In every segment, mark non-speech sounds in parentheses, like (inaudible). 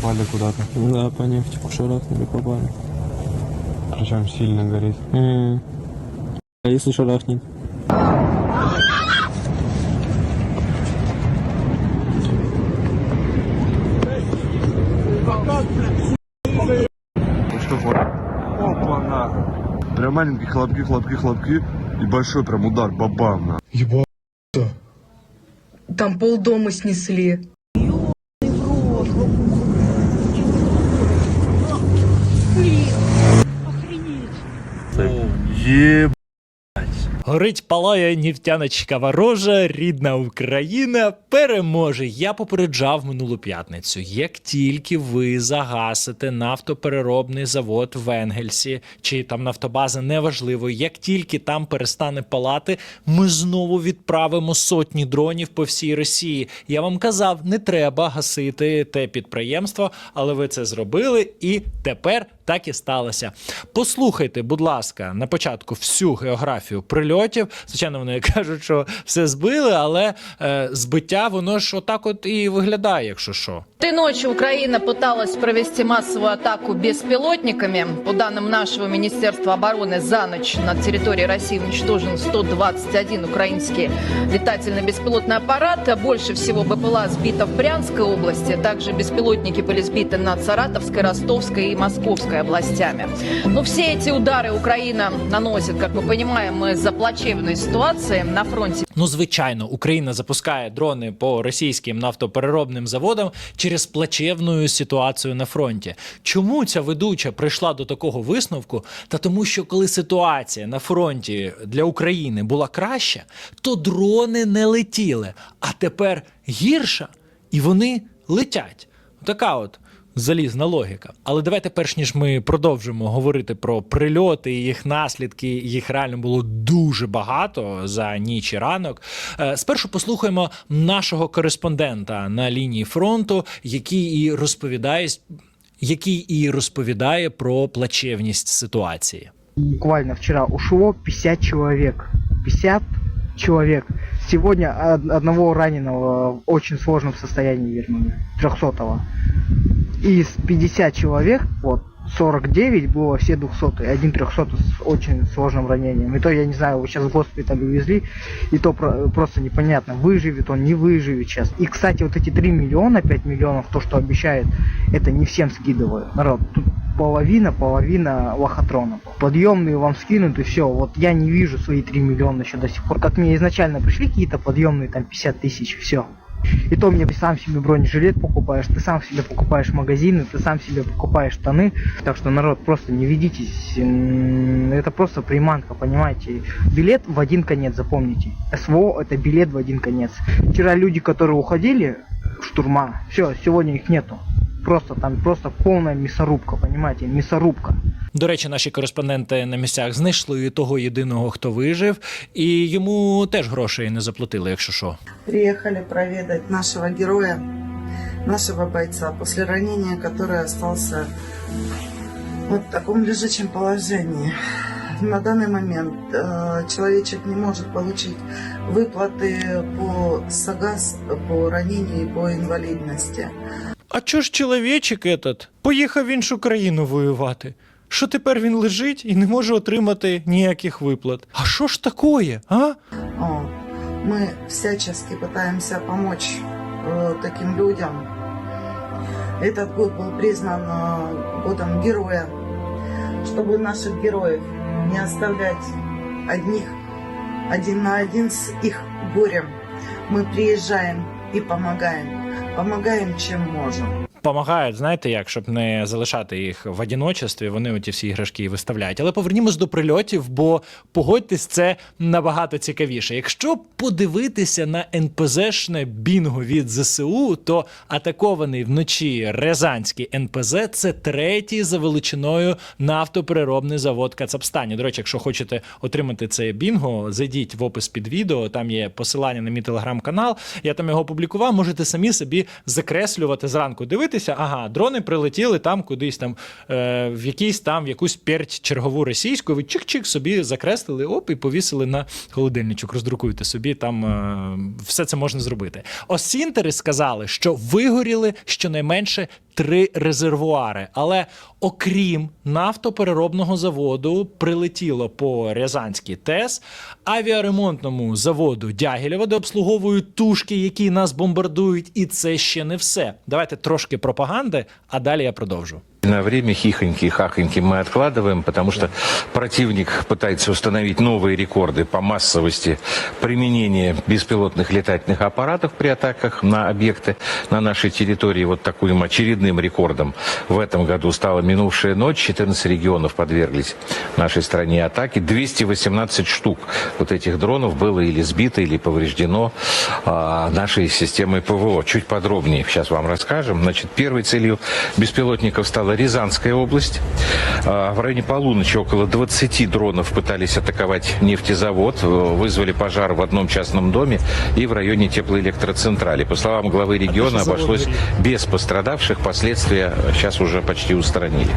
попали куда-то. Да, по нефти шарахнули, попали. Причем сильно горит. М. А если шарахнет? Ну что, вот. Опа, на. Прям маленькие хлопки, хлопки, хлопки. И большой прям удар, бабам, на. Ебать. Там полдома снесли. Еб... Горить палає нефтяночка ворожа, рідна Україна переможе. Я попереджав минулу п'ятницю. Як тільки ви загасите нафтопереробний завод в Енгельсі чи там нафтобаза, неважливо, як тільки там перестане палати, ми знову відправимо сотні дронів по всій Росії. Я вам казав, не треба гасити те підприємство, але ви це зробили, і тепер так і сталося. Послухайте, будь ласка, на початку всю географію прильотів. Звичайно, вони (laughs) кажуть, що все збили, але е, збиття воно ж отак от і виглядає, якщо що. Этой ночью Украина пыталась провести массовую атаку беспилотниками. По данным нашего Министерства обороны, за ночь на территории России уничтожен 121 украинский летательный беспилотный аппарат. Больше всего БПЛА сбито в Брянской области. Также беспилотники были сбиты над Саратовской, Ростовской и Московской областями. Но все эти удары Украина наносит, как мы понимаем, из-за плачевной ситуации на фронте. Ну, звичайно, Україна запускає дрони по російським нафтопереробним заводам через плачевну ситуацію на фронті. Чому ця ведуча прийшла до такого висновку? Та тому, що коли ситуація на фронті для України була краща, то дрони не летіли, а тепер гірша, і вони летять. Така от залізна логіка. Але давайте, перш ніж ми продовжимо говорити про прильоти і їх наслідки, їх реально було дуже багато за ніч і ранок. е, Спершу послухаємо нашого кореспондента на лінії фронту, який і розповідає, який і розповідає про плачевність ситуації. буквально вчера ушло 50 человек. 50 человек. Сегодня од- одного раненого в очень сложном состоянии вернули. 300-го. Из 50 человек, вот, 49 было все 200 один 300 с очень сложным ранением. И то, я не знаю, его сейчас в госпиталь увезли, и то про- просто непонятно, выживет он, не выживет сейчас. И, кстати, вот эти 3 миллиона, 5 миллионов, то, что обещают, это не всем скидывают. Народ, тут половина, половина лохотронов. Подъемные вам скинут и все. Вот я не вижу свои 3 миллиона еще до сих пор. Как мне изначально пришли какие-то подъемные, там 50 тысяч, все. И то мне ты сам себе бронежилет покупаешь, ты сам себе покупаешь магазины, ты сам себе покупаешь штаны. Так что, народ, просто не ведитесь. Это просто приманка, понимаете. Билет в один конец, запомните. СВО это билет в один конец. Вчера люди, которые уходили штурма, все, сегодня их нету. Просто там просто полная мясорубка, понимаете, мясорубка. До речі, наші кореспонденти на місцях знайшли того єдиного, хто вижив, і йому теж грошей не заплатили, якщо що. Приехали проведать нашего героя, нашего бойца, после ранения, который остался вот в таком лежачем положении. На данный момент э, человечек не может получить выплаты по САГАС, по ранению и по инвалидности. А чого ж чоловічик этот поїхав в іншу країну воювати? Що тепер він лежить і не може отримати ніяких виплат? А що ж такое, а? О, мы всячески пытаемся помочь э, таким людям. Этот год был признан э, годом героя, чтобы наших героев не оставлять одних, один на один с их горем. Мы приезжаем и помогаем. Помогаем, чем можем. Помагають, знаєте як, щоб не залишати їх в одиночестві, вони оті всі іграшки виставляють. Але повернімось до прильотів, бо погодьтесь, це набагато цікавіше. Якщо подивитися на НПЗшне бінго від ЗСУ, то атакований вночі Рязанський НПЗ це третій за величиною нафтопереробний завод Кацапстані. До речі, якщо хочете отримати це бінго, зайдіть в опис під відео. Там є посилання на мій телеграм-канал. Я там його публікував. Можете самі собі закреслювати зранку. Дивитися, ага, дрони прилетіли там кудись там е, в якийсь там в якусь перть чергову російську. Ви чик-чик собі закреслили, оп, і повісили на холодильничок. Роздрукуйте собі. Там е, все це можна зробити. Осінтери сказали, що вигоріли щонайменше три резервуари. Але окрім нафтопереробного заводу, прилетіло по Рязанській ТЕС, авіаремонтному заводу Дягілєва, де обслуговують тушки, які нас бомбардують. І це ще не все. Давайте трошки пропаганди, а далі я продовжу. На время хихоньки и хахоньки мы откладываем, потому что противник пытается установить новые рекорды по массовости применения беспилотных летательных аппаратов при атаках на объекты на нашей территории. Вот таким очередным рекордом в этом году стала минувшая ночь. 14 регионов подверглись нашей стране атаке. 218 штук вот этих дронов было или сбито, или повреждено а, нашей системой ПВО. Чуть подробнее сейчас вам расскажем. Значит, первой целью беспилотников стала Рязанская область. А, В районе полуночи около 20 дронов пытались атаковать нефтезавод, э, вызвали пожар в одном частном доме и в районе теплоэлектроцентрали. По словам главы региона, обошлось без пострадавших. Последствия сейчас уже почти устранили.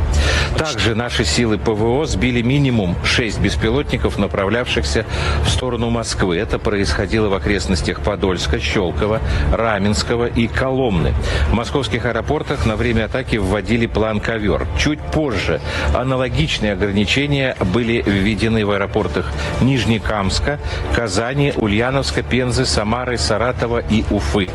Также наши силы ПВО сбили минимум 6 беспилотников, направлявшихся в сторону Москвы. Это происходило в окрестностях Подольска, Щелково, Раменского и Коломны. В московских аэропортах на время атаки вводили план «Ковер». Чуть позже аналогичные ограничения были введены в аэропортах Нижнекамска, Казани, Ульяновска, Пензы, Самары, Саратова и Уфы.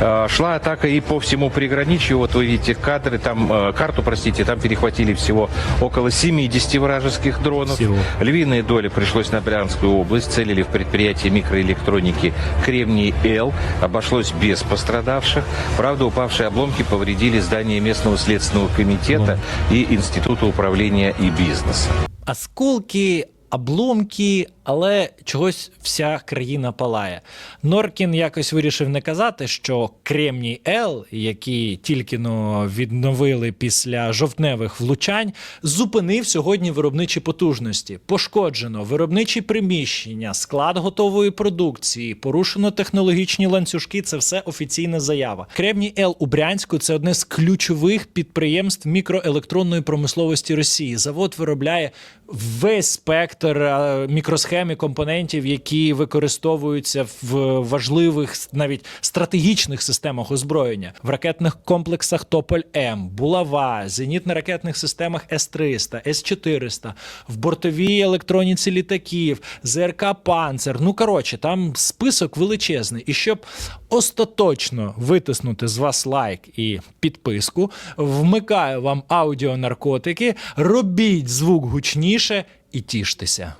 Э, Шла атака и по всему приграничью. Вот вы видите кадры, там э, карту, простите, там перехватили всего около 70 вражеских дронов. Всего. Львиная доля пришлось на Брянскую область. Целили в предприятие микроэлектроники Кремний-Л. Обошлось без пострадавших. Правда, упавшие обломки повредили здание местного следственного комитета и Института управления и бизнеса. Осколки, обломки, але чогось вся країна палає. Норкін якось вирішив не казати, що Кремній Л, які тільки но відновили після жовтневих влучань, зупинив сьогодні виробничі потужності. Пошкоджено виробничі приміщення, склад готової продукції, порушено технологічні ланцюжки. Це все офіційна заява. Кремній Л у Брянську це одне з ключових підприємств мікроелектронної промисловості Росії. Завод виробляє весь спектр е, мікросхем і компонентів, які використовуються в важливих навіть стратегічних системах озброєння в ракетних комплексах Тополь М, Булава, зенітно-ракетних системах С-300, С-400, в бортовій електроніці літаків, ЗРК Панцер. Ну коротше, там список величезний. І щоб остаточно витиснути з вас лайк і підписку, вмикаю вам аудіонаркотики, робіть звук гучніше і тіштеся.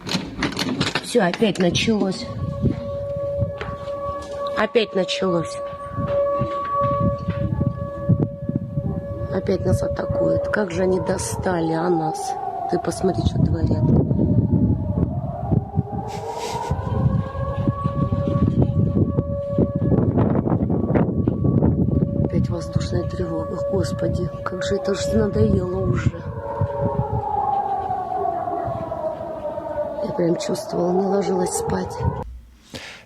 Все, опять началось. Опять началось. Опять нас атакуют. Как же они достали, а нас? Ты посмотри, что творят. Опять воздушная тревога. Господи, как же это же надоело уже. Прям чувствовала, не ложилась спать.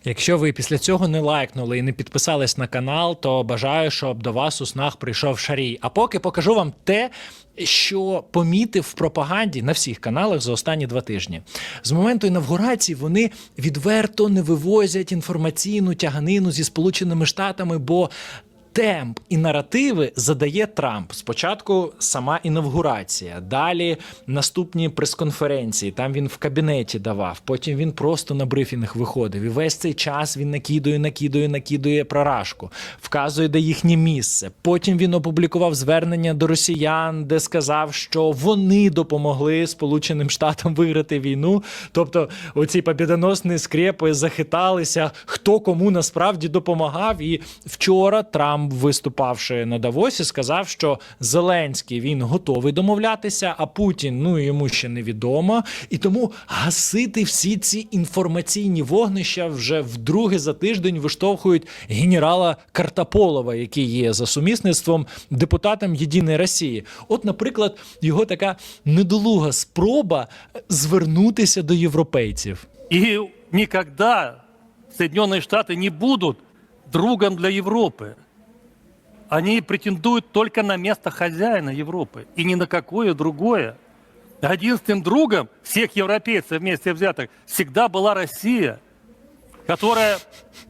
Якщо ви після цього не лайкнули і не підписались на канал, то бажаю, щоб до вас у снах прийшов шарій. А поки покажу вам те, що помітив в пропаганді на всіх каналах за останні два тижні. З моменту інавгурації вони відверто не вивозять інформаційну тяганину зі Сполученими Штатами, бо темп і наративи задає Трамп. Спочатку сама інавгурація, далі наступні прес-конференції. Там він в кабінеті давав. Потім він просто на брифінг виходив. І весь цей час він накидує, накидує, накидує прорашку, вказує, де їхнє місце. Потім він опублікував звернення до росіян, де сказав, що вони допомогли Сполученим Штатам виграти війну. Тобто, оці побідоносні скрепи захиталися, хто кому насправді допомагав. І вчора Трамп, виступавши на Давосі, сказав, що Зеленський він готовий домовлятися, а Путін ну йому ще невідомо. І тому гасити всі ці інформаційні вогнища вже вдруге за тиждень виштовхують генерала Картаполова, який є за сумісництвом депутатом Єдиної Росії. От, наприклад, його така недолуга спроба звернутися до європейців. И никогда Соединенные Штаты не будут другом для Европы. Они претендуют только на место хозяина Европы и ни на какое другое. Единственным другом всех европейцев вместе взятых всегда была Россия, которая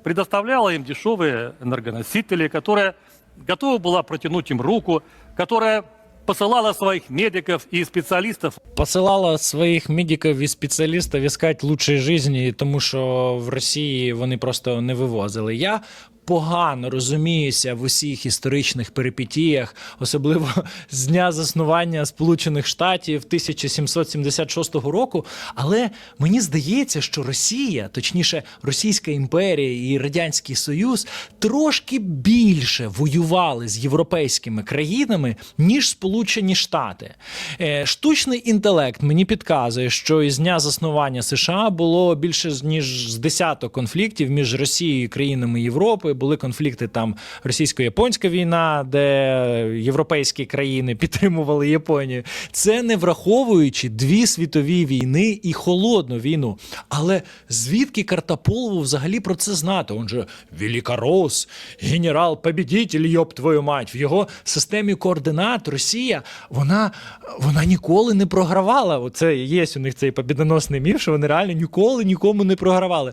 предоставляла им дешевые энергоносители, которая готова была протянуть им руку, которая посылала своих медиков и специалистов посилала своїх медиків і спеціалістів іскати лучшої житті, тому що в Росії вони просто не вивозили. Я погано розуміюся в усіх історичних перипетіях, особливо з дня заснування Сполучених Штатів 1776 року. Але мені здається, що Росія, точніше, Російська імперія і Радянський Союз, трошки більше воювали з європейськими країнами, ніж Сполучені Штати. Е, Штучний інтелект мені підказує, що із дня заснування США було більше ніж з десяток конфліктів між Росією і країнами Європи. Були конфлікти там російсько-японська війна, де європейські країни (laughs) підтримували Японію. Це не враховуючи дві світові війни і холодну війну. Але звідки Картаполову взагалі про це знати? Он же Великорос, генерал побідітель йоб твою мать. В його системі координат Росія вона, вона ніколи не програвала. Оце є у них цей побідоносний міф, що вони реально ніколи нікому не програвали.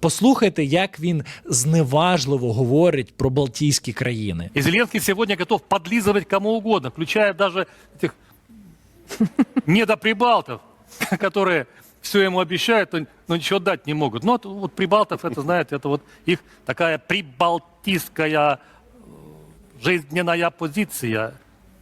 Послухайте, як він зневажливо говорить про Балтійські країни. И Зеленский сегодня готов подлизывать кому угодно, включая даже этих (laughs) недоприбалтов, (laughs) которые все ему обещают, но, но ничего дать не могут. Но вот, вот прибалтов, это, знаете, это вот их такая прибалтийская э, жизненная позиция.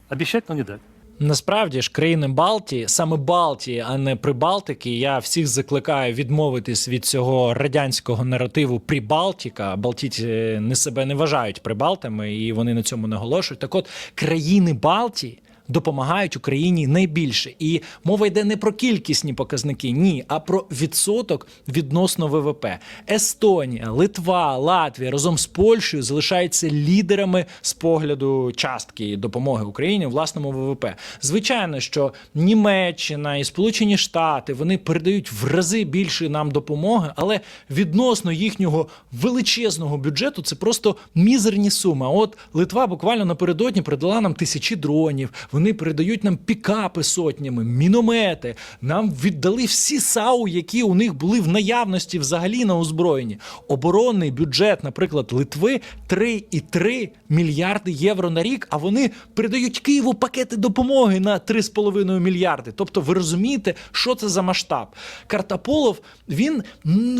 Обещать, но не дать. Насправді ж країни Балтії, саме Балтії, а не Прибалтики. Я всіх закликаю відмовитись від цього радянського наративу Прибалтіка. Балтійці не себе не вважають прибалтами, і вони на цьому наголошують. Так от країни Балтії. Допомагають Україні найбільше, і мова йде не про кількісні показники, ні, а про відсоток відносно ВВП. Естонія, Литва, Латвія разом з Польщею залишаються лідерами з погляду частки допомоги Україні у власному ВВП. Звичайно, що Німеччина і Сполучені Штати вони передають в рази більше нам допомоги, але відносно їхнього величезного бюджету це просто мізерні суми. От Литва буквально напередодні передала нам тисячі дронів. Вони передають нам пікапи сотнями, міномети. Нам віддали всі САУ, які у них були в наявності взагалі на озброєнні. Оборонний бюджет, наприклад, Литви 3,3 мільярди євро на рік. А вони передають Києву пакети допомоги на 3,5 мільярди. Тобто, ви розумієте, що це за масштаб? Картаполов він,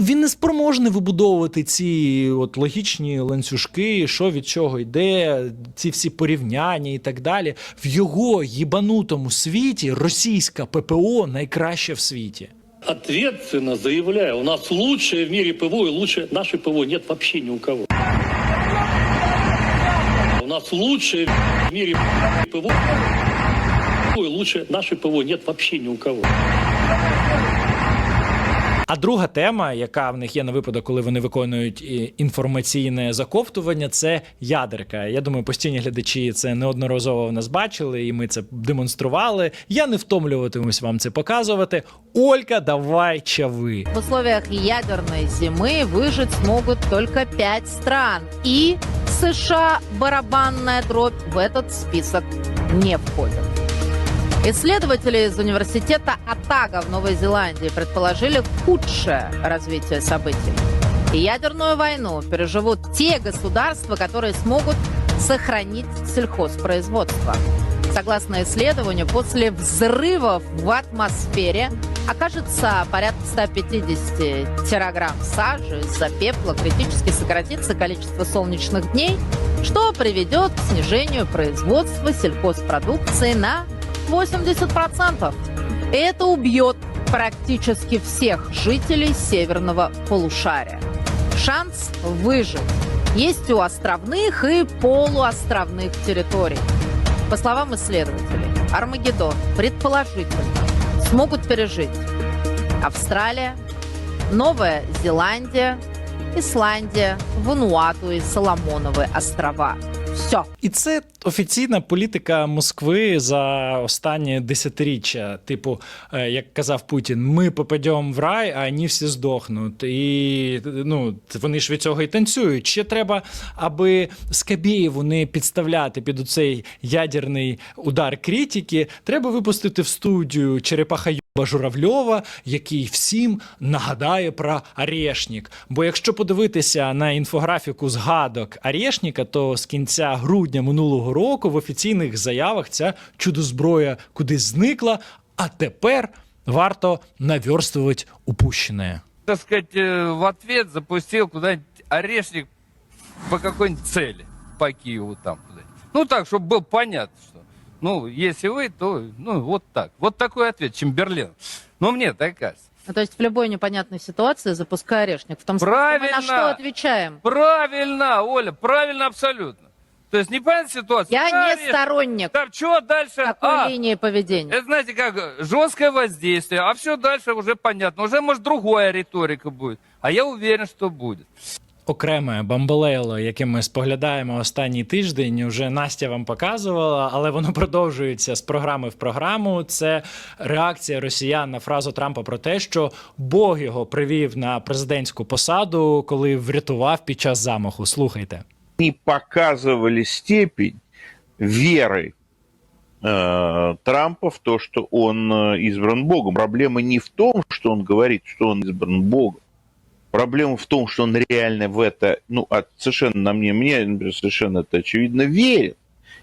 він не спроможний вибудовувати ці от логічні ланцюжки, що від чого йде, ці всі порівняння і так далі. В його їбанутому світі російська ППО найкраще в світі. Ответственно заявляю, у нас лучшее в мире ПВО и лучше наше ПВО нет вообще ни у кого. У нас лучшее в мире ПВО и лучше наше ПВО нет вообще ни у кого. А друга тема, яка в них є на випадок, коли вони виконують і- інформаційне заковтування, це ядерка. Я думаю, постійні глядачі це неодноразово в нас бачили, і ми це демонстрували. Я не втомлюватимусь вам це показувати. Олька, давай чави. В условиях ядерной зимы выжить смогут только пять стран. И США барабанная дробь в этот список не входит. Исследователи из университета Атага в Новой Зеландии предположили худшее развитие событий. И ядерную войну переживут те государства, которые смогут сохранить сельхозпроизводство. Согласно исследованию, после взрывов в атмосфере окажется порядка 150 тераграмм сажи из-за пепла, критически сократится количество солнечных дней, что приведет к снижению производства сельхозпродукции на 80%. И это убьет практически всех жителей северного полушария. Шанс выжить есть у островных и полуостровных территорий. По словам исследователей, Армагеддон предположительно смогут пережить Австралия, Новая Зеландия, Исландия, Вануату и Соломоновы острова. Все. І це офіційна політика Москви за останнє десятиріччя. Типу, е, як казав Путін, ми попадемо в рай, а вони всі здохнуть. І ну, вони ж від цього і танцюють. Ще треба, аби Скабєєву не підставляти під оцей ядерний удар критики, треба випустити в студію черепаха Журавльова, який всім нагадає про Арешнік. Бо якщо подивитися на інфографіку згадок Арешніка, то з кінця грудня минулого року в офіційних заявах ця чудозброя кудись зникла, а тепер варто наверстувати упущене. так сказать, э, в ответ запустил куда-нибудь орешник по какой-нибудь цели, по Киеву там куда-нибудь. Ну так, чтобы было понятно, что, Ну, если вы, то, ну, вот так. Вот такой ответ, Чемберлен. Ну, мне так кажется. Ну, то есть в любой непонятной ситуации запускай орешник. В том смысле, мы Правильно. на что отвечаем? Правильно, Оля, правильно абсолютно. То есть непонятная ситуация. Я не Орешник. сторонник Там что дальше? такой А, линии поведения. это знаете как, жесткое воздействие, а все дальше уже понятно. Уже, может, другая риторика будет. А я уверен, что будет. Окреме бамбалейло, яке ми споглядаємо останній тиждень, вже Настя вам показувала, але воно продовжується з програми в програму. Це реакція росіян на фразу Трампа про те, що Бог його привів на президентську посаду, коли врятував під час замаху. Слухайте. не показывали степень веры э, Трампа в то, что он э, избран Богом. Проблема не в том, что он говорит, что он избран Богом. Проблема в том, что он реально в это, ну, от, совершенно на мне, мне, например, совершенно это очевидно верит.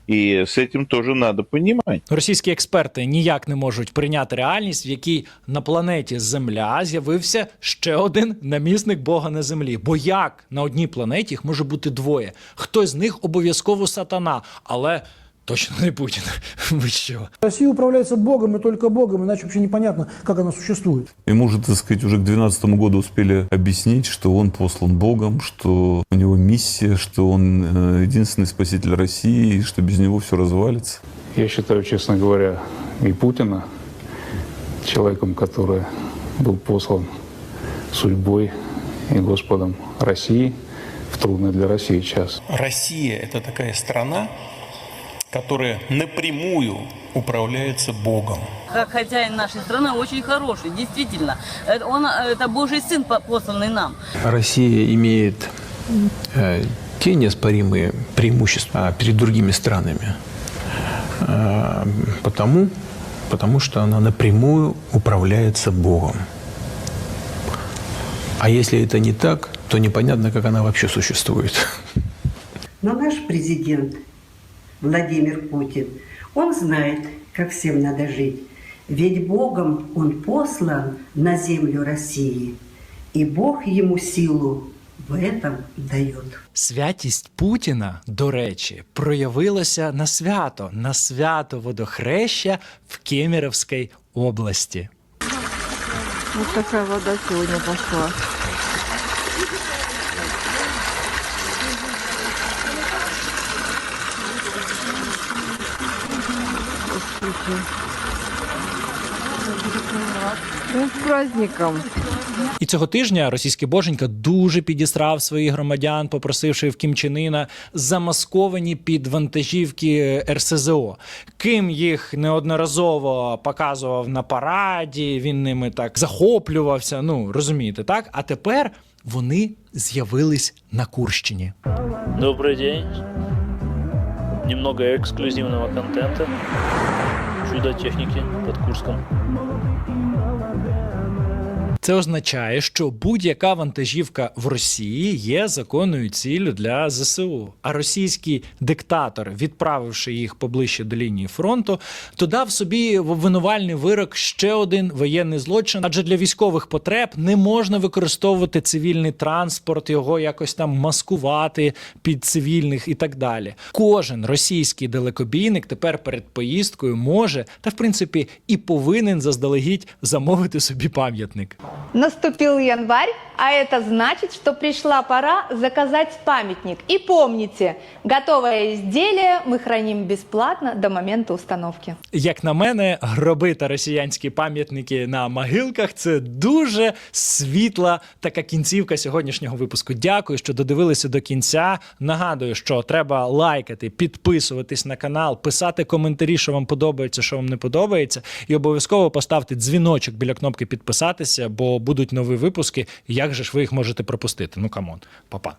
И с этим тоже надо понимать. Російські експерти ніяк не можуть прийняти реальність, в якій на планеті Земля з'явився ще один намісник Бога на землі. Бо як на одній планеті їх може бути двоє? Хтось з них обов'язково сатана, але точно не Путін. Ви що? Россия управляется Богом и только Богом, иначе вообще непонятно, как она существует. Ему же, так сказать, уже к 2012 году успели объяснить, что он послан Богом, что у него миссия, что он э, единственный спаситель России, и что без него все развалится. Я считаю, честно говоря, и Путина человеком, который был послан судьбой и Господом России в трудный для России час. Россия – это такая страна, которая напрямую управляется Богом. Как хозяин нашей страны очень хороший, действительно. Это, он, это Божий сын, посланный нам. Россия имеет э, те неоспоримые преимущества а, перед другими странами, а, потому, потому что она напрямую управляется Богом. А если это не так, то непонятно, как она вообще существует. Но наш президент Владимир Путин, он знает, как всем надо жить. Ведь Богом он послан на землю России, и Бог ему силу в этом дает. Святість Путіна, до речі, проявилася на свято, на свято водохреща в Кемеровській області. Вот такая вода сегодня пошла. Ну, с праздником. І цього тижня російський боженька дуже підістрав своїх громадян, попросивши в Кімчинина замасковані під вантажівки РСЗО. Ким їх неодноразово показував на параді, він ними так захоплювався. Ну розумієте, так? А тепер вони з'явились на Курщині. Добрый день. Немного эксклюзивного już idę ciechniki pod Kurską. Це означає, що будь-яка вантажівка в Росії є законною ціллю для ЗСУ. А російський диктатор, відправивши їх поближче до лінії фронту, то дав собі в обвинувальний вирок ще один воєнний злочин. Адже для військових потреб не можна використовувати цивільний транспорт, його якось там маскувати під цивільних і так далі. Кожен російський далекобійник тепер перед поїздкою може та в принципі і повинен заздалегідь замовити собі пам'ятник. Наступил январь, а это значит, что пришла пора заказать памятник. И помните, готовое изделие мы храним бесплатно до момента установки. Як на мене, гроби та росіянські пам'ятники на могилках це дуже світла така кінцівка сьогоднішнього випуску. Дякую, що додивилися до кінця. Нагадую, що треба лайкати, підписуватись на канал, писати коментарі, що вам подобається, що вам не подобається, і обов'язково поставте дзвіночок біля кнопки підписатися, бо будуть нові випуски. Як же ж ви їх можете пропустити? Ну камон, па-па.